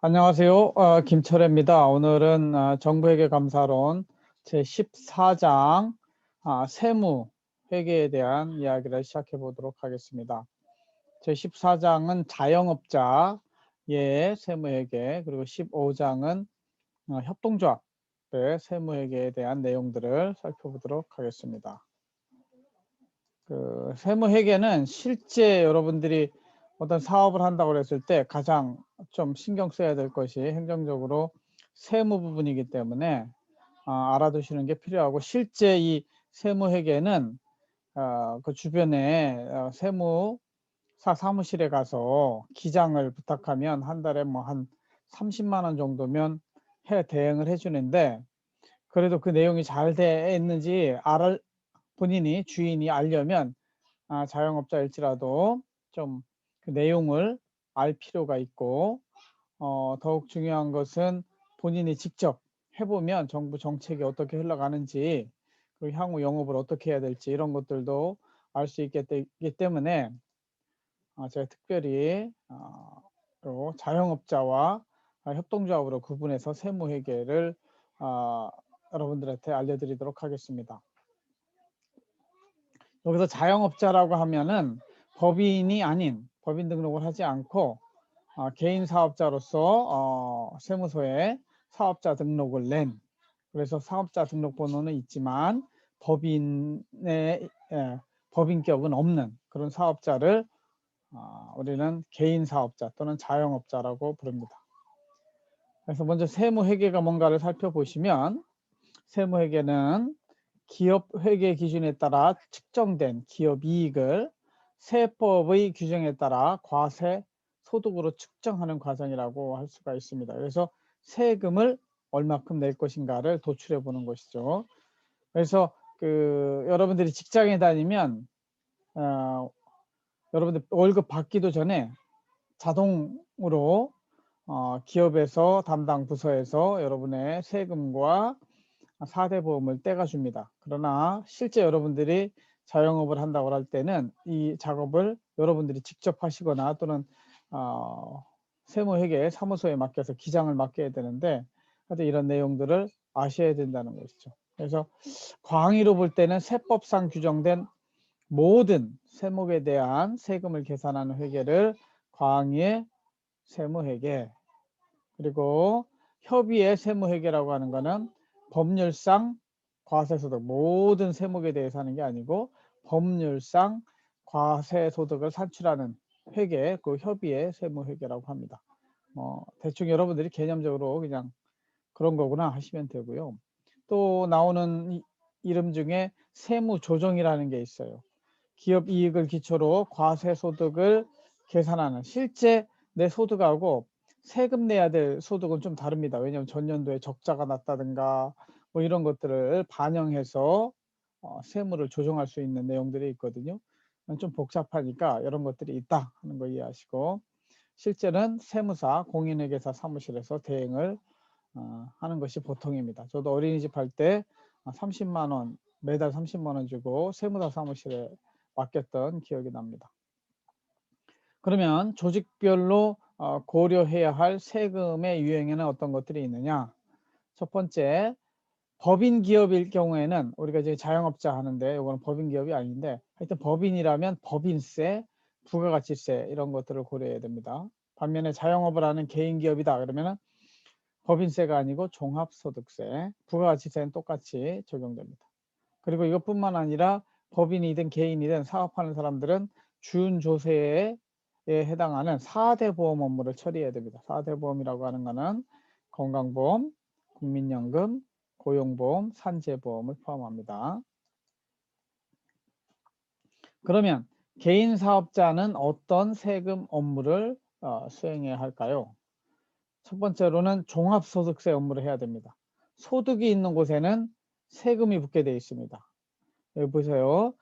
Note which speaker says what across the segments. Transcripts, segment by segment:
Speaker 1: 안녕하세요. 어, 김철애입니다. 오늘은 어, 정부회계 감사론 제14장 아, 세무 회계에 대한 이야기를 시작해 보도록 하겠습니다. 제14장은 자영업자의 세무회계 그리고 15장은 어, 협동조합의 세무회계에 대한 내용들을 살펴보도록 하겠습니다. 그 세무회계는 실제 여러분들이 어떤 사업을 한다고 했을 때 가장 좀 신경 써야 될 것이 행정적으로 세무 부분이기 때문에 어, 알아두시는 게 필요하고 실제 이 세무회계는 어, 그 주변에 어, 세무사 사무실에 가서 기장을 부탁하면 한 달에 뭐 한 30만 원 정도면 해 대응을 해주는데 그래도 그 내용이 잘 돼 있는지 알 본인이 주인이 알려면 아, 자영업자일지라도 좀 그 내용을 알 필요가 있고 어, 더욱 중요한 것은 본인이 직접 해보면 정부 정책이 어떻게 흘러가는지 그리고 향후 영업을 어떻게 해야 될지 이런 것들도 알 수 있기 때문에 어, 제가 특별히 어, 자영업자와 협동조합으로 구분해서 세무회계를 어, 여러분들한테 알려드리도록 하겠습니다. 여기서 자영업자라고 하면은 법인이 아닌 법인 등록을 하지 않고 어, 개인 사업자로서 어, 세무서에 사업자 등록을 낸 그래서 사업자 등록번호는 있지만 법인의 예, 법인격은 없는 그런 사업자를 어, 우리는 개인 사업자 또는 자영업자라고 부릅니다. 그래서 먼저 세무회계가 뭔가를 살펴보시면 세무회계는 기업 회계 기준에 따라 측정된 기업 이익을 세법의 규정에 따라 과세 소득으로 측정하는 과정이라고 할 수가 있습니다. 그래서 세금을 얼마큼 낼 것인가를 도출해 보는 것이죠. 그래서 그 여러분들이 직장에 다니면 어, 여러분들 월급 받기도 전에 자동으로 어, 기업에서 담당 부서에서 여러분의 세금과 사대 보험을 떼가 줍니다. 그러나 실제 여러분들이 자영업을 한다고 할 때는 이 작업을 여러분들이 직접 하시거나 또는 어, 세무회계 사무소에 맡겨서 기장을 맡겨야 되는데 하여튼 이런 내용들을 아셔야 된다는 것이죠. 그래서 광의로 볼 때는 세법상 규정된 모든 세목에 대한 세금을 계산하는 회계를 광의의 세무회계 그리고 협의의 세무회계라고 하는 것은 법률상 과세소득 모든 세목에 대해서 하는 게 아니고 법률상 과세소득을 산출하는 회계, 그 협의의 세무회계라고 합니다. 어, 대충 여러분들이 개념적으로 그냥 그런 거구나 하시면 되고요. 또 나오는 이름 중에 세무조정이라는 게 있어요. 기업 이익을 기초로 과세소득을 계산하는 실제 내 소득하고 세금 내야 될 소득은 좀 다릅니다. 왜냐하면 전년도에 적자가 났다든가 뭐 이런 것들을 반영해서 어, 세무를 조정할 수 있는 내용들이 있거든요. 좀 복잡하니까 이런 것들이 있다 하는 거 이해하시고 실제는 세무사 공인회계사 사무실에서 대행을 어, 하는 것이 보통입니다. 저도 어린이집 할 때 30만 원 매달 30만 원 주고 세무사 사무실에 맡겼던 기억이 납니다. 그러면 조직별로 어, 고려해야 할 세금의 유형에는 어떤 것들이 있느냐? 첫 번째 법인 기업일 경우에는 우리가 이제 자영업자 하는데 이거는 법인 기업이 아닌데 하여튼 법인이라면 법인세, 부가가치세 이런 것들을 고려해야 됩니다. 반면에 자영업을 하는 개인 기업이다 그러면은 법인세가 아니고 종합소득세, 부가가치세는 똑같이 적용됩니다. 그리고 이것뿐만 아니라 법인이든 개인이든 사업하는 사람들은 준조세에 해당하는 4대 보험 업무를 처리해야 됩니다. 4대 보험이라고 하는 것은 건강보험, 국민연금, 고용보험, 산재보험을 포함합니다. 그러면 개인 사업자는 어떤 세금 업무를 어, 수행해야 할까요? 첫 번째로는 종합소득세 업무를 해야 됩니다. 소득이 있는 곳에는 세금이 붙게 되어 있습니다. 여기 보세요.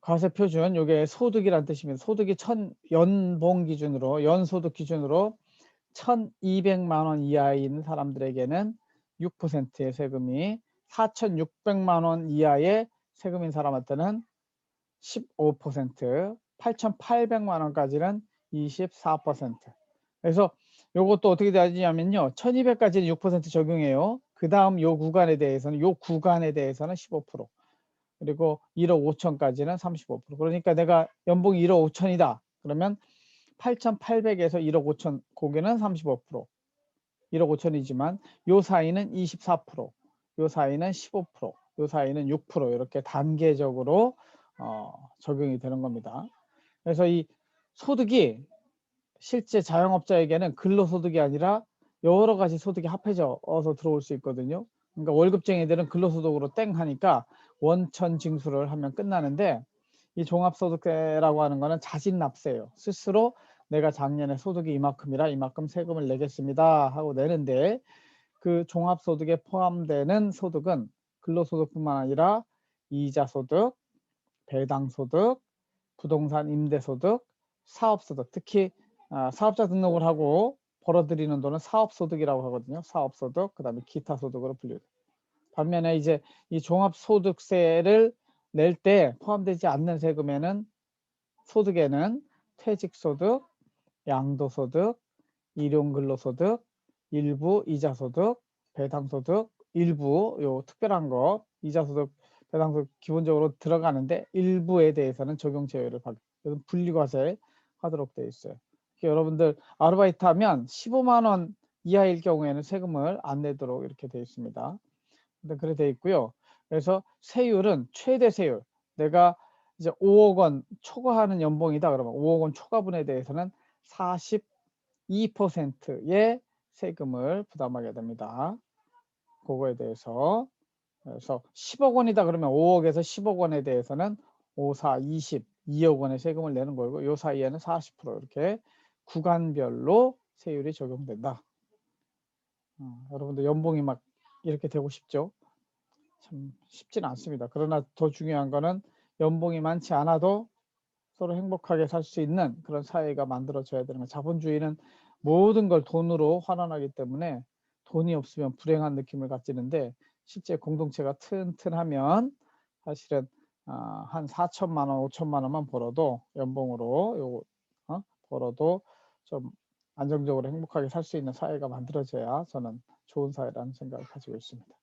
Speaker 1: 과세표준, 이게 소득이란 뜻입니다. 소득이 천, 연봉 기준으로, 연소득 기준으로 1200만 원 이하인 사람들에게는 6%의 세금이 4,600만 원 이하의 세금인 사람한테는 15%, 8,800만 원까지는 24%. 그래서 요것도 어떻게 되냐면요. 1200까지는 6% 적용해요. 그 다음 요 구간에 대해서는 요 구간에 대해서는 15% 그리고 1억 5천까지는 35% 그러니까 내가 연봉이 1억 5천이다. 그러면 8,800에서 1억 5천 고기는 35% 1억 5천이지만 요 사이는 24%, 요 사이는 15%, 요 사이는 6% 이렇게 단계적으로 어, 적용이 되는 겁니다. 그래서 이 소득이 실제 자영업자에게는 근로소득이 아니라 여러 가지 소득이 합해져서 들어올 수 있거든요. 그러니까 월급쟁이들은 근로소득으로 땡 하니까 원천 징수를 하면 끝나는데 이 종합소득세라고 하는 거는 자진납세예요. 스스로 내가 작년에 소득이 이만큼이라 이만큼 세금을 내겠습니다 하고 내는데 그 종합소득에 포함되는 소득은 근로소득뿐만 아니라 이자소득, 배당소득, 부동산 임대소득, 사업소득 특히 아, 사업자 등록을 하고 벌어들이는 돈은 사업소득이라고 하거든요. 사업소득, 그 다음에 기타 소득으로 분류돼. 반면에 이제 이 종합소득세를 낼 때 포함되지 않는 세금에는 소득에는 퇴직소득, 양도소득, 일용근로소득, 일부 이자소득, 배당소득, 일부 요 특별한 거 이자소득, 배당소득 기본적으로 들어가는데 일부에 대해서는 적용 제외를 받. 이건 분리과세 하도록 되어 있어요. 여러분들 아르바이트 하면 15만 원 이하일 경우에는 세금을 안 내도록 이렇게 되어 있습니다. 그래 되어 있고요. 그래서 세율은 최대 세율. 내가 이제 5억 원 초과하는 연봉이다 그러면 5억 원 초과분에 대해서는 42%의 세금을 부담하게 됩니다. 그거에 대해서 그래서 10억 원이다 그러면 5억에서 10억 원에 대해서는 5, 4, 20, 2억 원의 세금을 내는 거고 요 사이에는 40% 이렇게 구간별로 세율이 적용된다. 어, 여러분들 연봉이 막 이렇게 되고 싶죠? 참 쉽지는 않습니다. 그러나 더 중요한 거는 연봉이 많지 않아도 서로 행복하게 살 수 있는 그런 사회가 만들어져야 되는 거. 자본주의는 모든 걸 돈으로 환원하기 때문에 돈이 없으면 불행한 느낌을 가지는데 실제 공동체가 튼튼하면 사실은 어, 한 4천만 원, 5천만 원만 벌어도 연봉으로 요 어? 벌어도 좀 안정적으로 행복하게 살 수 있는 사회가 만들어져야 저는 좋은 사회라는 생각을 가지고 있습니다.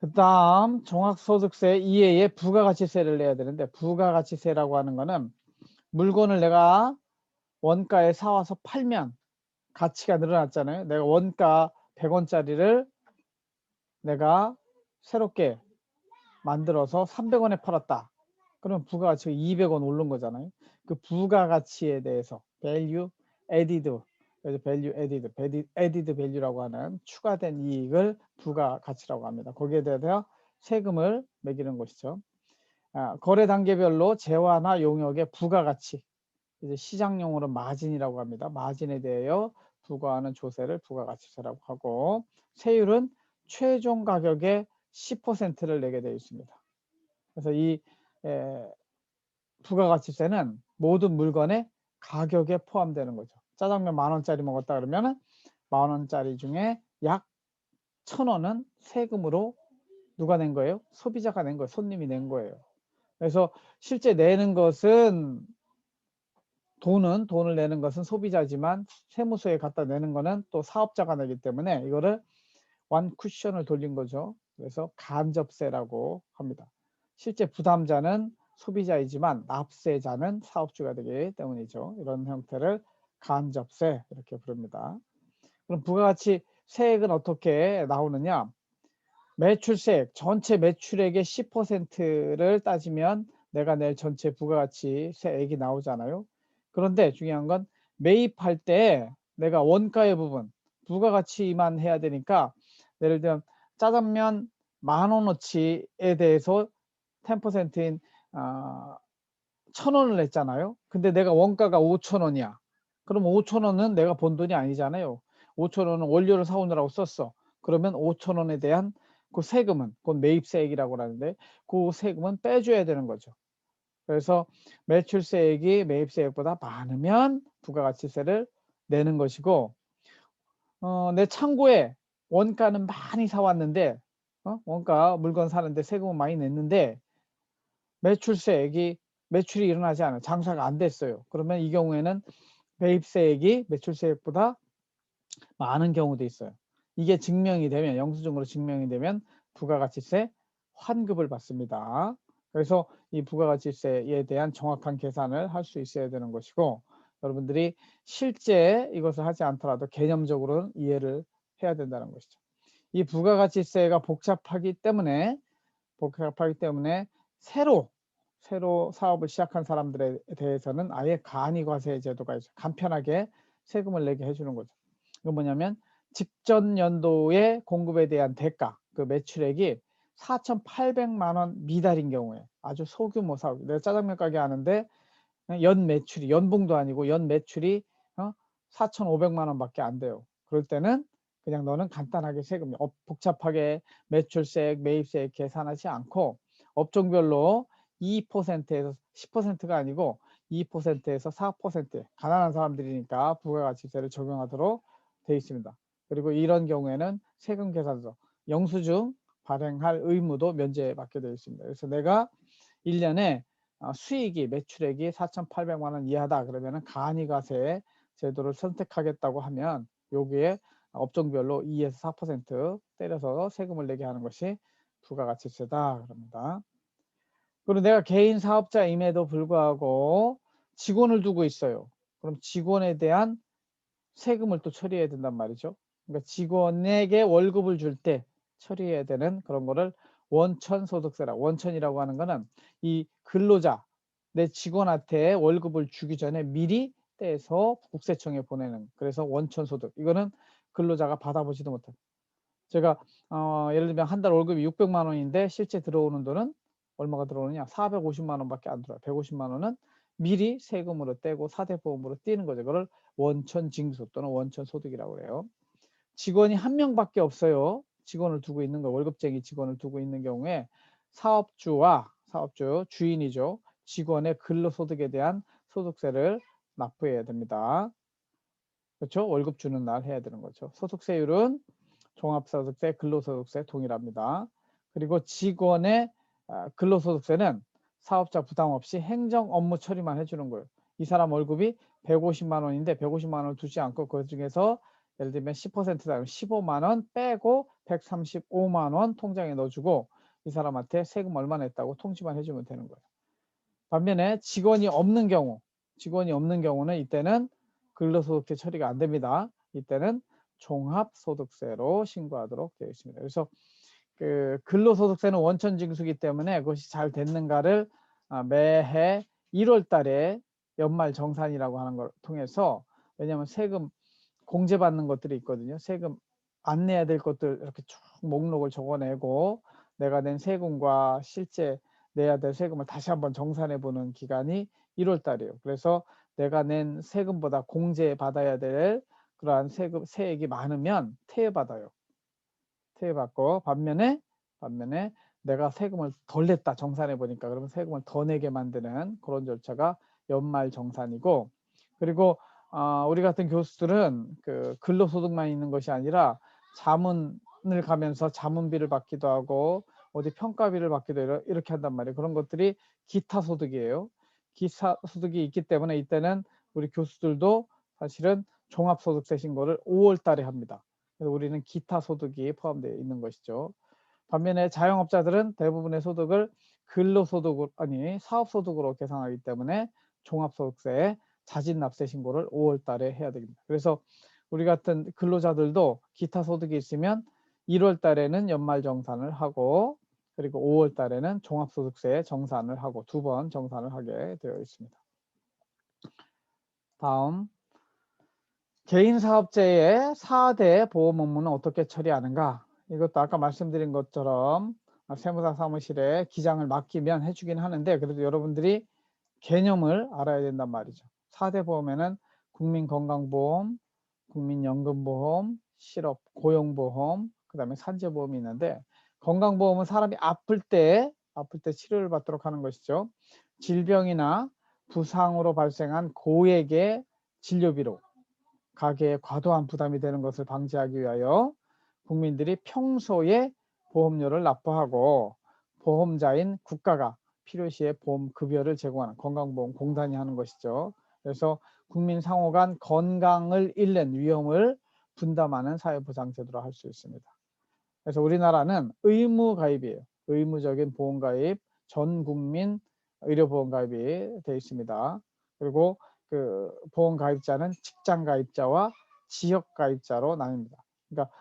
Speaker 1: 그 다음 종합소득세 이외에 부가가치세를 내야 되는데 부가가치세라고 하는 거는 물건을 내가 원가에 사와서 팔면 가치가 늘어났잖아요. 내가 원가 100원짜리를 내가 새롭게 만들어서 300원에 팔았다. 그러면 부가가치가 200원 오른 거잖아요. 그 부가가치에 대해서 value added 그래서 value added, added value라고 하는 추가된 이익을 부가 가치라고 합니다. 거기에 대해서 세금을 매기는 것이죠. 아, 거래 단계별로 재화나 용역의 부가가치, 이제 시장용어로 마진이라고 합니다. 마진에 대하여 부과하는 조세를 부가가치세라고 하고 세율은 최종 가격의 10%를 내게 되어 있습니다. 그래서 이 에, 부가가치세는 모든 물건의 가격에 포함되는 거죠. 짜장면 만 원짜리 먹었다 그러면은 만 원짜리 중에 약 천 원은 세금으로 누가 낸 거예요? 소비자가 낸 거예요. 손님이 낸 거예요. 그래서 실제 내는 것은 돈은 돈을 내는 것은 소비자지만 세무서에 갖다 내는 거는 또 사업자가 내기 때문에 이거를 완 쿠션을 돌린 거죠. 그래서 간접세라고 합니다. 실제 부담자는 소비자이지만 납세자는 사업주가 되기 때문이죠. 이런 형태를 간접세 이렇게 부릅니다. 그럼 부가가치 세액은 어떻게 나오느냐? 매출세액 전체 매출액의 10%를 따지면 내가 낼 전체 부가가치 세액이 나오잖아요. 그런데 중요한 건 매입할 때 내가 원가의 부분 부가가치만 해야 되니까 예를 들면 짜장면 만 원어치에 대해서 10%인 아, 천 원을 냈잖아요. 근데 내가 원가가 5천 원이야. 그럼 5천 원은 내가 번 돈이 아니잖아요. 5천 원은 원료를 사오느라고 썼어. 그러면 5천 원에 대한 그 세금은 그건 매입세액이라고 하는데 그 세금은 빼줘야 되는 거죠. 그래서 매출세액이 매입세액보다 많으면 부가가치세를 내는 것이고 어, 내 창고에 원가는 많이 사왔는데 어? 원가 물건 사는데 세금은 많이 냈는데 매출세액이 매출이 일어나지 않아요. 장사가 안 됐어요. 그러면 이 경우에는 매입세액이 매출세액보다 많은 경우도 있어요. 이게 증명이 되면 영수증으로 증명이 되면 부가가치세 환급을 받습니다. 그래서 이 부가가치세에 대한 정확한 계산을 할 수 있어야 되는 것이고 여러분들이 실제 이것을 하지 않더라도 개념적으로는 이해를 해야 된다는 것이죠. 이 부가가치세가 복잡하기 때문에 복잡하기 때문에 새로 새로 사업을 시작한 사람들에 대해서는 아예 간이과세 제도가 있어요. 간편하게 세금을 내게 해주는 거죠. 이건 뭐냐면 직전 연도의 공급에 대한 대가, 그 매출액이 4,800만 원 미달인 경우에 아주 소규모 사업, 내가 짜장면 가게 하는데 연 매출이 연봉도 아니고 연 매출이 어? 4,500만 원밖에 안 돼요. 그럴 때는 그냥 너는 간단하게 세금, 어, 복잡하게 매출세액, 매입세액 계산하지 않고 업종별로 2%에서 10%가 아니고 2%에서 4% 가난한 사람들이니까 부가가치세를 적용하도록 되어 있습니다. 그리고 이런 경우에는 세금 계산서 영수증 발행할 의무도 면제받게 되어 있습니다. 그래서 내가 1년에 어, 수익이 매출액이 4,800만 원 이하다 그러면은 간이가세 제도를 선택하겠다고 하면 여기에 업종별로 2에서 4% 때려서 세금을 내게 하는 것이 부가가치세다 그럽니다. 그리고 내가 개인 사업자임에도 불구하고 직원을 두고 있어요. 그럼 직원에 대한 세금을 또 처리해야 된단 말이죠. 그러니까 직원에게 월급을 줄 때 처리해야 되는 그런 거를 원천 소득세라 원천이라고 하는 거는 이 근로자 내 직원한테 월급을 주기 전에 미리 떼서 국세청에 보내는 그래서 원천 소득 이거는 근로자가 받아보지도 못한 제가 어, 예를 들면 한 달 월급이 600만 원인데 실제 들어오는 돈은 얼마가 들어오느냐 450만 원밖에 안 들어요 150만 원은 미리 세금으로 떼고 사대보험으로 떼는 거죠 그걸 원천 징수 또는 원천 소득이라고 해요 직원이 한 명밖에 없어요 직원을 두고 있는 거 월급쟁이 직원을 두고 있는 경우에 사업주와 사업주 주인이죠 직원의 근로소득에 대한 소득세를 납부해야 됩니다. 그렇죠? 월급 주는 날 해야 되는 거죠. 소득세율은 종합소득세, 근로소득세 동일합니다. 그리고 직원의 아, 근로소득세는 사업자 부담 없이 행정 업무 처리만 해주는 거예요. 이 사람 월급이 150만 원인데 150만 원을 두지 않고 그 중에서 예를 들면 10%다 15만 원 빼고 135만 원 통장에 넣어주고 이 사람한테 세금 얼마 냈다고 통지만 해주면 되는 거예요. 반면에 직원이 없는 경우 직원이 없는 경우는 이때는 근로소득세 처리가 안 됩니다. 이때는 종합소득세로 신고하도록 되어 있습니다. 그래서 그 근로소득세는 원천징수기 때문에 그것이 잘 됐는가를 아, 매해 1월 달에 연말 정산이라고 하는 걸 통해서 왜냐하면 세금 공제받는 것들이 있거든요. 세금 안 내야 될 것들 이렇게 쭉 목록을 적어내고 내가 낸 세금과 실제 내야 될 세금을 다시 한번 정산해 보는 기간이 1월 달이에요. 그래서 내가 낸 세금보다 공제 받아야 될 그러한 세금 세액이 많으면 퇴해받아요. 퇴해받고 반면에 반면에 내가 세금을 덜 냈다 정산해 보니까 그러면 세금을 더 내게 만드는 그런 절차가 연말 정산이고 그리고 어, 우리 같은 교수들은 그 근로소득만 있는 것이 아니라 자문을 가면서 자문비를 받기도 하고 어디 평가비를 받기도 이렇게 한단 말이에요. 그런 것들이 기타 소득이에요. 기타 소득이 있기 때문에 이때는 우리 교수들도 사실은 종합소득세 신고를 5월 달에 합니다. 우리는 기타 소득이 포함되어 있는 것이죠. 반면에 자영업자들은 대부분의 소득을 근로소득 아니 사업소득으로 계산하기 때문에 종합소득세 자진납세 신고를 5월 달에 해야 됩니다. 그래서 우리 같은 근로자들도 기타 소득이 있으면 1월 달에는 연말 정산을 하고 그리고 5월 달에는 종합소득세 정산을 하고 두 번 정산을 하게 되어 있습니다. 다음 개인 사업자의 4대 보험 업무는 어떻게 처리하는가? 이것도 아까 말씀드린 것처럼 세무사 사무실에 기장을 맡기면 해주긴 하는데 그래도 여러분들이 개념을 알아야 된단 말이죠. 4대 보험에는 국민건강보험, 국민연금보험, 실업 고용보험, 그 다음에 산재보험이 있는데 건강보험은 사람이 아플 때 아플 때 치료를 받도록 하는 것이죠. 질병이나 부상으로 발생한 고액의 진료비로 가게에 과도한 부담이 되는 것을 방지하기 위하여 국민들이 평소에 보험료를 납부하고 보험자인 국가가 필요시에 보험 급여를 제공하는 건강보험 공단이 하는 것이죠. 그래서 국민 상호 간 건강을 잃는 위험을 분담하는 사회보장제도로 할 수 있습니다. 그래서 우리나라는 의무 가입이에요. 의무적인 보험 가입, 전 국민 의료보험 가입이 되어 있습니다. 그리고 그 보험 가입자는 직장 가입자와 지역 가입자로 나뉩니다. 그러니까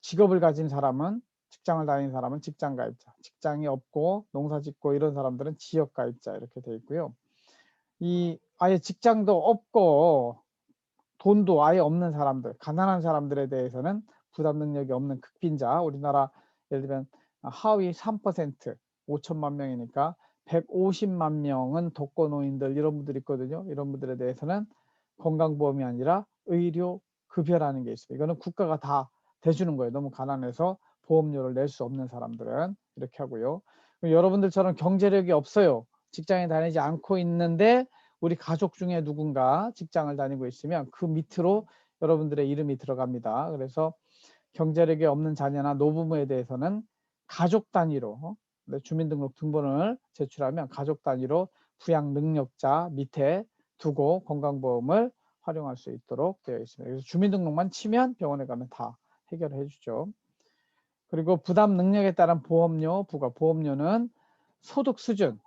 Speaker 1: 직업을 가진 사람은 직장을 다니는 사람은 직장 가입자, 직장이 없고 농사 짓고 이런 사람들은 지역 가입자 이렇게 되어 있고요. 이 아예 직장도 없고 돈도 아예 없는 사람들, 가난한 사람들에 대해서는 부담 능력이 없는 극빈자, 우리나라 예를 들면 하위 3% 5천만 명이니까 150만 명은 독거노인들 이런 분들이 있거든요. 이런 분들에 대해서는 건강보험이 아니라 의료 급여라는 게 있습니다. 이거는 국가가 다 대주는 거예요. 너무 가난해서 보험료를 낼 수 없는 사람들은 이렇게 하고요. 여러분들처럼 경제력이 없어요. 직장에 다니지 않고 있는데 우리 가족 중에 누군가 직장을 다니고 있으면 그 밑으로 여러분들의 이름이 들어갑니다. 그래서 경제력이 없는 자녀나 노부모에 대해서는 가족 단위로 네, 주민등록 등본을 제출하면 가족 단위로 부양 능력자 밑에 두고 건강보험을 활용할 수 있도록 되어 있습니다. 그래서 주민등록만 치면 병원에 가면 다 해결해 주죠. 그리고 부담 능력에 따른 보험료 부과 보험료는 소득 수준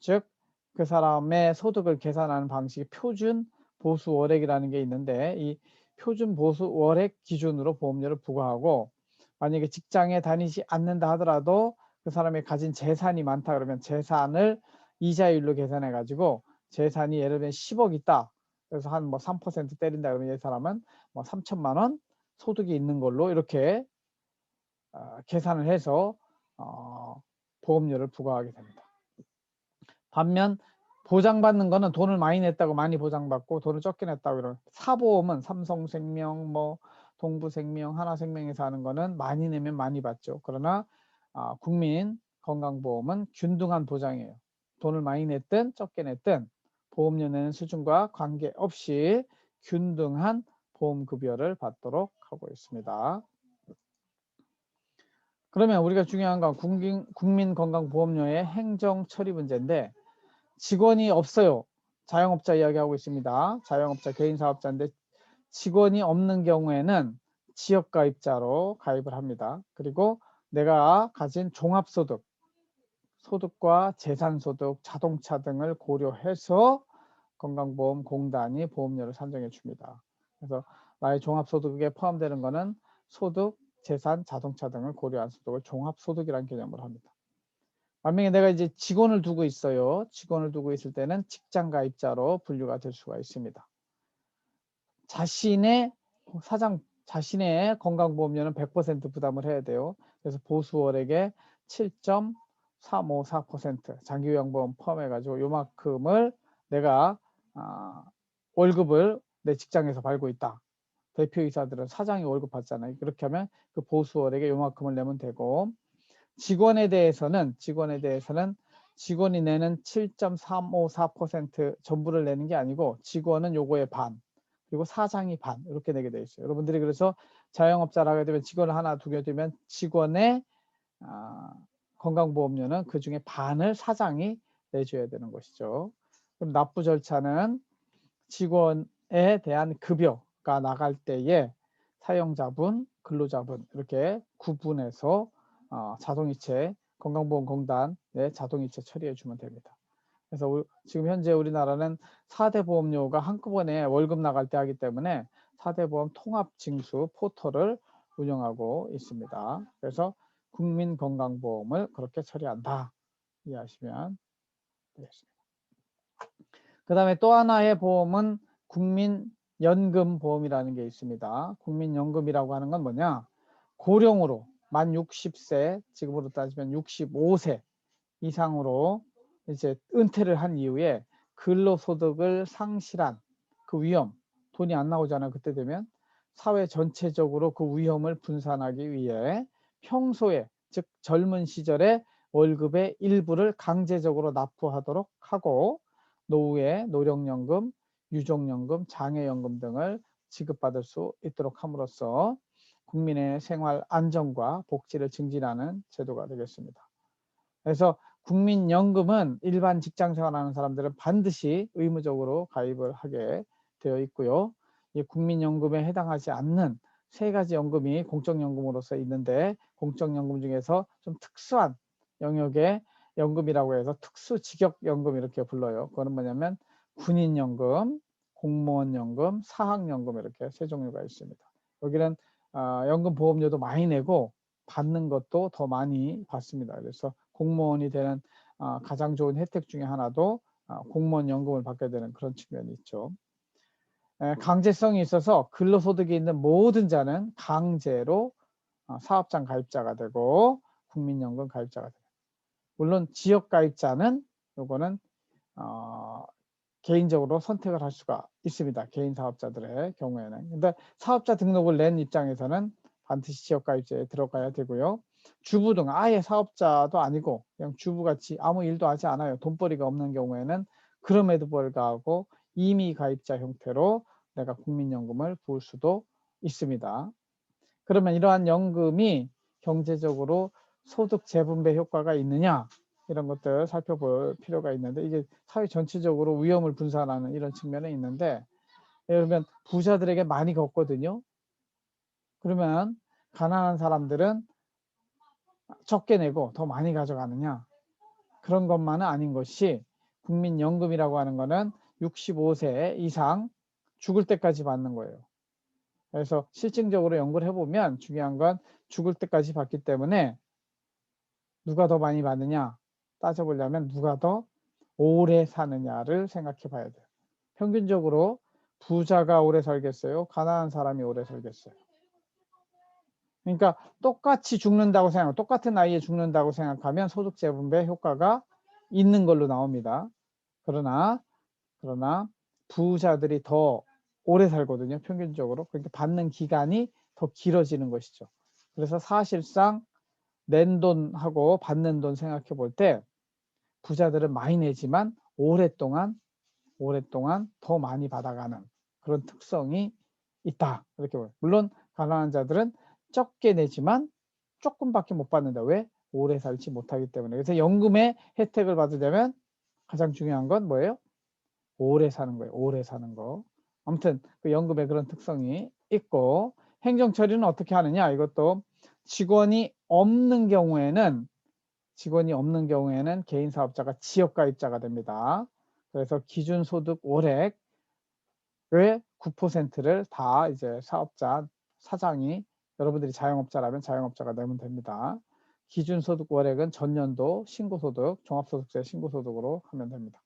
Speaker 1: 즉 그 사람의 소득을 계산하는 방식이 표준 보수 월액이라는 게 있는데 이 표준 보수 월액 기준으로 보험료를 부과하고 만약에 직장에 다니지 않는다 하더라도 그 사람이 가진 재산이 많다 그러면 재산을 이자율로 계산해 가지고 재산이 예를 들면 10억 있다 그래서 한 뭐 3% 때린다 그러면 이 사람은 뭐 3천만 원 소득이 있는 걸로 이렇게 어, 계산을 해서 어, 보험료를 부과하게 됩니다. 반면 보장받는 거는 돈을 많이 냈다고 많이 보장받고 돈을 적게 냈다고 이런 사보험은 삼성생명 뭐 동부생명 하나생명에서 하는 거는 많이 내면 많이 받죠. 그러나 아, 국민 건강보험은 균등한 보장이에요. 돈을 많이 냈든 적게 냈든 보험료 내는 수준과 관계없이 균등한 보험급여를 받도록 하고 있습니다. 그러면 우리가 중요한 건 국민, 국민건강보험료의 행정 처리 문제인데 직원이 없어요. 자영업자 이야기하고 있습니다. 자영업자 개인사업자인데 직원이 없는 경우에는 지역가입자로 가입을 합니다. 그리고 내가 가진 종합소득, 소득과 재산소득, 자동차 등을 고려해서 건강보험공단이 보험료를 산정해 줍니다. 그래서 나의 종합소득에 포함되는 것은 소득, 재산, 자동차 등을 고려한 소득을 종합소득이라는 개념으로 합니다. 만약에 내가 이제 직원을 두고 있어요. 직원을 두고 있을 때는 직장 가입자로 분류가 될 수가 있습니다. 자신의 사장 자신의 건강보험료는 100% 부담을 해야 돼요. 그래서 보수월에게 7.354% 장기요양보험 포함해가지고 요만큼을 내가 아, 월급을 내 직장에서 받고 있다. 대표이사들은 사장이 월급 받잖아요. 그렇게 하면 그 보수월에게 요만큼을 내면 되고 직원에 대해서는 직원에 대해서는 직원이 내는 7.354% 전부를 내는 게 아니고 직원은 요거의 반 그리고 사장이 반 이렇게 내게 돼 있어요. 여러분들이 그래서 자영업자라고 되면 직원을 하나 두게 되면 직원의 아, 건강보험료는 그 중에 반을 사장이 내줘야 되는 것이죠. 그럼 납부 절차는 직원에 대한 급여가 나갈 때에 사용자분, 근로자분 이렇게 구분해서 어, 자동이체 건강보험공단에 자동이체 처리해 주면 됩니다. 그래서 우, 지금 현재 우리나라는 4대 보험료가 한꺼번에 월급 나갈 때 하기 때문에 4대 보험 통합징수 포털을 운영하고 있습니다. 그래서 국민건강보험을 그렇게 처리한다 이해하시면 되겠습니다. 그 다음에 또 하나의 보험은 국민연금보험이라는 게 있습니다. 국민연금이라고 하는 건 뭐냐 고령으로 만 60세, 지금으로 따지면 65세 이상으로 이제 은퇴를 한 이후에 근로소득을 상실한 그 위험, 돈이 안 나오잖아요. 그때 되면 사회 전체적으로 그 위험을 분산하기 위해 평소에 즉 젊은 시절에 월급의 일부를 강제적으로 납부하도록 하고 노후에 노령연금, 유족연금, 장애연금 등을 지급받을 수 있도록 함으로써 국민의 생활 안정과 복지를 증진하는 제도가 되겠습니다. 그래서 국민연금은 일반 직장 생활하는 사람들은 반드시 의무적으로 가입을 하게 되어 있고요. 이 국민연금에 해당하지 않는 세 가지 연금이 공적연금으로서 있는데 공적연금 중에서 좀 특수한 영역의 연금이라고 해서 특수직역연금 이렇게 불러요. 그거는 뭐냐면 군인연금, 공무원연금, 사학연금 이렇게 세 종류가 있습니다. 여기는 어, 연금 보험료도 많이 내고 받는 것도 더 많이 받습니다. 그래서 공무원이 되는 어, 가장 좋은 혜택 중에 하나도 어, 공무원 연금을 받게 되는 그런 측면이 있죠. 에, 강제성이 있어서 근로소득이 있는 모든 자는 강제로 어, 사업장 가입자가 되고 국민연금 가입자가 됩니다. 물론 지역 가입자는 요거는 어, 개인적으로 선택을 할 수가 있습니다. 개인 사업자들의 경우에는. 근데 사업자 등록을 낸 입장에서는 반드시 지역 가입자에 들어가야 되고요. 주부 등 아예 사업자도 아니고 그냥 주부같이 아무 일도 하지 않아요. 돈벌이가 없는 경우에는 그럼에도 불구하고 이미 가입자 형태로 내가 국민연금을 부을 수도 있습니다. 그러면 이러한 연금이 경제적으로 소득 재분배 효과가 있느냐 이런 것들 살펴볼 필요가 있는데 이게 사회 전체적으로 위험을 분산하는 이런 측면이 있는데 예를 들면 부자들에게 많이 걷거든요. 그러면 가난한 사람들은 적게 내고 더 많이 가져가느냐 그런 것만은 아닌 것이 국민연금이라고 하는 거는 65세 이상 죽을 때까지 받는 거예요. 그래서 실증적으로 연구를 해보면 중요한 건 죽을 때까지 받기 때문에 누가 더 많이 받느냐 따져보려면 누가 더 오래 사느냐를 생각해 봐야 돼요. 평균적으로 부자가 오래 살겠어요? 가난한 사람이 오래 살겠어요? 그러니까 똑같이 죽는다고 생각, 똑같은 나이에 죽는다고 생각하면 소득 재분배 효과가 있는 걸로 나옵니다. 그러나 그러나 부자들이 더 오래 살거든요. 평균적으로. 그러니까 받는 기간이 더 길어지는 것이죠. 그래서 사실상 낸 돈하고 받는 돈 생각해 볼 때 부자들은 많이 내지만 오랫동안 오랫동안 더 많이 받아가는 그런 특성이 있다. 이렇게 보요 물론 가난한 자들은 적게 내지만 조금밖에 못 받는다. 왜? 오래 살지 못하기 때문에. 그래서 연금의 혜택을 받으려면 가장 중요한 건 뭐예요? 오래 사는 거예요. 오래 사는 거. 아무튼 그 연금의 그런 특성이 있고 행정 처리는 어떻게 하느냐? 이것도 직원이 없는 경우에는 직원이 없는 경우에는 개인 사업자가 지역 가입자가 됩니다. 그래서 기준 소득 월액의 9%를 다 이제 사업자 사장이 여러분들이 자영업자라면 자영업자가 내면 됩니다. 기준 소득 월액은 전년도 신고소득, 종합소득세 신고소득으로 하면 됩니다.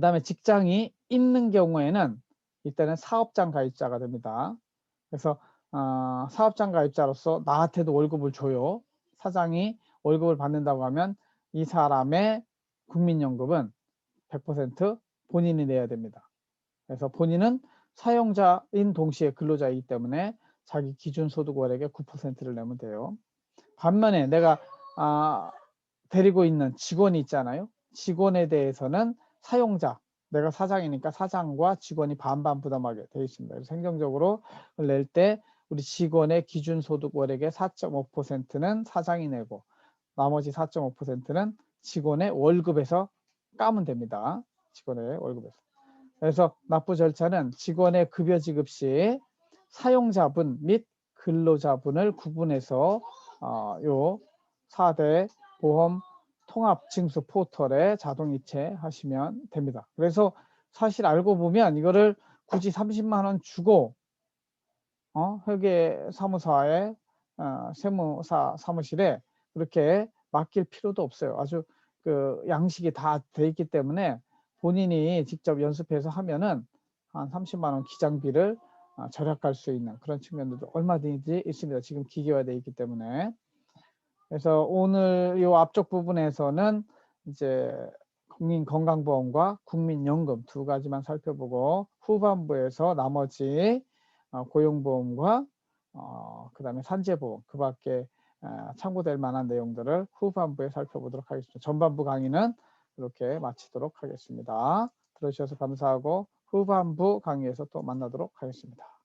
Speaker 1: 그 다음에 직장이 있는 경우에는 이때는 사업장 가입자가 됩니다. 그래서 어, 사업장 가입자로서 나한테도 월급을 줘요. 사장이 월급을 받는다고 하면 이 사람의 국민연금은 100% 본인이 내야 됩니다. 그래서 본인은 사용자인 동시에 근로자이기 때문에 자기 기준 소득 월액의 9%를 내면 돼요. 반면에 내가 아, 데리고 있는 직원이 있잖아요. 직원에 대해서는 사용자, 내가 사장이니까 사장과 직원이 반반 부담하게 되어 있습니다. 그래서 행정적으로 낼 때 우리 직원의 기준 소득 월액의 4.5%는 사장이 내고 나머지 4.5%는 직원의 월급에서 까면 됩니다. 직원의 월급에서. 그래서 납부 절차는 직원의 급여 지급 시 사용자분 및 근로자분을 구분해서 어, 요 4대 보험 통합 징수 포털에 자동 이체하시면 됩니다. 그래서 사실 알고 보면 이거를 굳이 30만 원 주고 어, 회계 사무소에 어, 세무사 사무실에 그렇게 맡길 필요도 없어요. 아주 그 양식이 다 돼 있기 때문에 본인이 직접 연습해서 하면은 한 30만 원 기장비를 아, 절약할 수 있는 그런 측면들도 얼마든지 있습니다. 지금 기계화되어 있기 때문에. 그래서 오늘 이 앞쪽 부분에서는 이제 국민 건강보험과 국민연금 두 가지만 살펴보고 후반부에서 나머지 어, 고용보험과 어, 그 다음에 산재보험 그 밖에 참고될 만한 내용들을 후반부에 살펴보도록 하겠습니다. 전반부 강의는 이렇게 마치도록 하겠습니다. 들어주셔서 감사하고 후반부 강의에서 또 만나도록 하겠습니다.